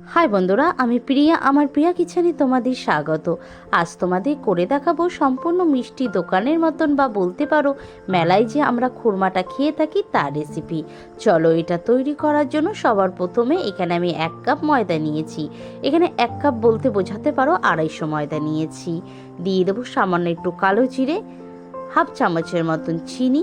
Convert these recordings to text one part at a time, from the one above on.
High বন্ধুরা, আমি প্রিয়া। আমার প্রিয়া কিচেনে তোমাদের স্বাগত। আজ তোমাদের করে দেখাবো সম্পূর্ণ মিষ্টি দোকানের মতন বা বলতে পারো মেলায় যে আমরা খুরমাটা খেয়ে থাকি তার রেসিপি চলো এটা তৈরি করার জন্য সবার প্রথমে এখানে আমি এক কাপ ময়দা নিয়েছি। এখানে এক কাপ বলতে বোঝাতে পারো আড়াইশো ময়দা নিয়েছি। দিয়ে দেবো সামান্য একটু কালো জিরে, হাফ চামচের মতন চিনি,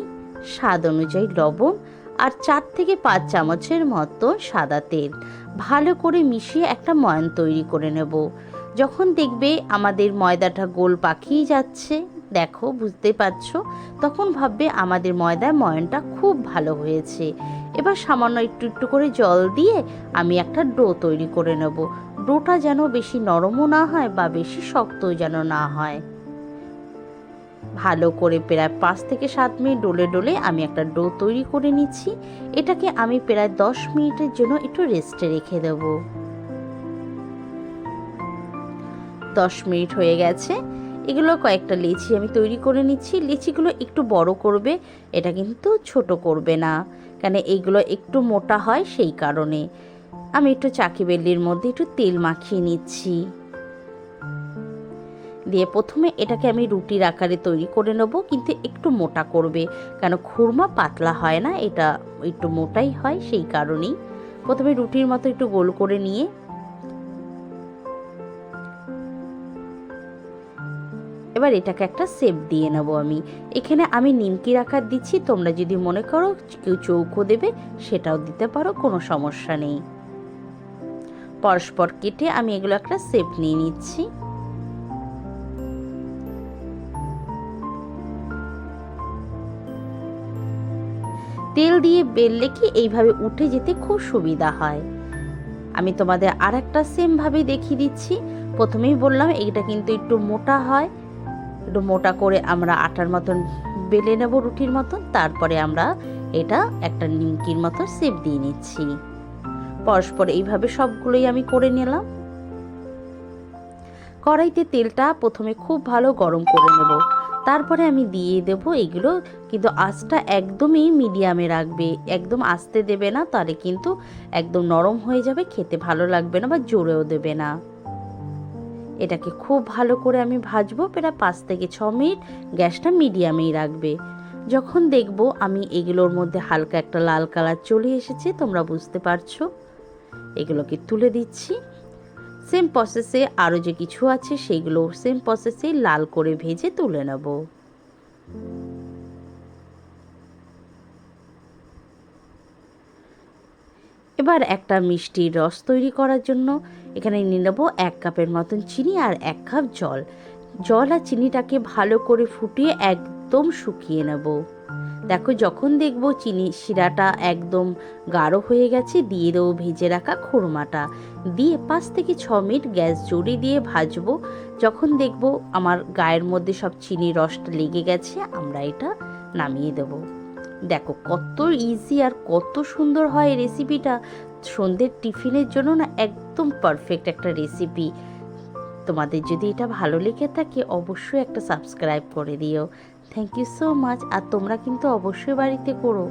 স্বাদ অনুযায়ী লবণ আর চার থেকে পাঁচ চামচের মতো সাদা তেল। ভালো করে মিশিয়ে একটা ময়ান তৈরি করে নেব। যখন দেখবে আমাদের ময়দাটা গোল পাকিয়ে যাচ্ছে, দেখো, বুঝতে পারছ? তখন ভাববে আমাদের ময়দার ময়নটা খুব ভালো হয়েছে। এবার সামান্য একটু একটু করে জল দিয়ে আমি একটা ডো তৈরি করে নেব। ডোটা যেন বেশি নরমও না হয় বা বেশি শক্তও যেন না হয়। ভালো করে প্রায় পাঁচ থেকে সাত মিনিট ডোলে ডোলে আমি একটা ডো তৈরি করে নিচ্ছি। এটাকে আমি প্রায় দশ মিনিটের জন্য একটু রেস্টে রেখে দেব। দশ মিনিট হয়ে গেছে। এগুলো কয়েকটা লিচি আমি তৈরি করে নিচ্ছি। লিচিগুলো একটু বড় করবে, এটা কিন্তু ছোট করবে না। কেন এইগুলো একটু মোটা হয় সেই কারণে। আমি একটু চাকি বেল্লির মধ্যে একটু তেল মাখিয়ে নিচ্ছি। দিয়ে প্রথমে এটাকে আমি রুটির আকারে তৈরি করে নেব, কিন্তু একটু মোটা করবে। কেন খুরমা পাতলা হয় না, এটা একটু মোটাই হয় সেই কারণেই। প্রথমে রুটির মতো একটু গোল করে নিয়ে এবার এটাকে একটা শেপ দিয়ে নেব আমি। এখানে আমি নিমকির আকার দিচ্ছি, তোমরা যদি মনে করো কেউ চৌকো দেবে, সেটাও দিতে পারো, কোনো সমস্যা নেই। পরস্পর কেটে আমি এগুলো একটা শেপ নিয়ে নিচ্ছি। তেল দিয়ে বেললে কি এইভাবে উঠে যেতে খুব সুবিধা হয়? আমি তোমাদের আর একটা সেমভাবে দেখিয়ে দিচ্ছি। প্রথমেই বললাম, এইটা কিন্তু একটু মোটা হয়। একটু মোটা করে আমরা আটার মতন বেলে নেব রুটির মতন। তারপরে আমরা এটা একটা নিমকির মতো সেপ দিয়ে নিচ্ছি। পরস্পর এইভাবে সবগুলোই আমি করে নিলাম। কড়াইতে তেলটা প্রথমে খুব ভালো গরম করে নেব। তারপরে আমি দিয়ে দেব এগুলো, কিন্তু আঁচটা একদমই মিডিয়ামে রাখবে। একদম আস্তে দেবে না, তাহলে কিন্তু একদম নরম হয়ে যাবে, খেতে ভালো লাগবে না বা জোরেও দেবে না। এটাকে খুব ভালো করে আমি ভাজবো, প্রায় পাঁচ থেকে ছ মিনিট। গ্যাসটা মিডিয়ামেই রাখবে। যখন দেখব আমি এগুলোর মধ্যে হালকা একটা লাল কালার চলে এসেছে, তোমরা বুঝতে পারছ। এগুলোকে তুলে দিচ্ছি। সেম প্রসেসে আরও যে কিছু আছে সেগুলো সেম প্রসেসে লাল করে ভেজে তুলে নেব। এবার একটা মিষ্টির রস তৈরি করার জন্য এখানে নিয়ে নেব এক কাপের মতন চিনি আর এক কাপ জল। জল আর চিনিটাকে ভালো করে ফুটিয়ে একদম শুকিয়ে নেব। দেখো, যখন দেখব চিনি শিরাটা একদম গাঢ় হয়ে গেছে, দিয়ে দেবো ভেজে রাখা খুরমাটা। দিয়ে পাঁচ থেকে ছ মিনিট গ্যাস জোরে দিয়ে ভাজবো। যখন দেখব আমার গায়ের মধ্যে সব চিনি রসটা লেগে গেছে, আমরা এটা নামিয়ে দেব। দেখো, কত ইজি আর কত সুন্দর হয় রেসিপিটা সন্ধ্যের টিফিনের জন্য না একদম পারফেক্ট একটা রেসিপি তোমাদের যদি এটা ভালো লেগে থাকে, অবশ্যই একটা সাবস্ক্রাইব করে দিও। থ্যাংক ইউ সো মাচ আর তোমরা কিন্তু অবশ্যই বাড়িতে করো।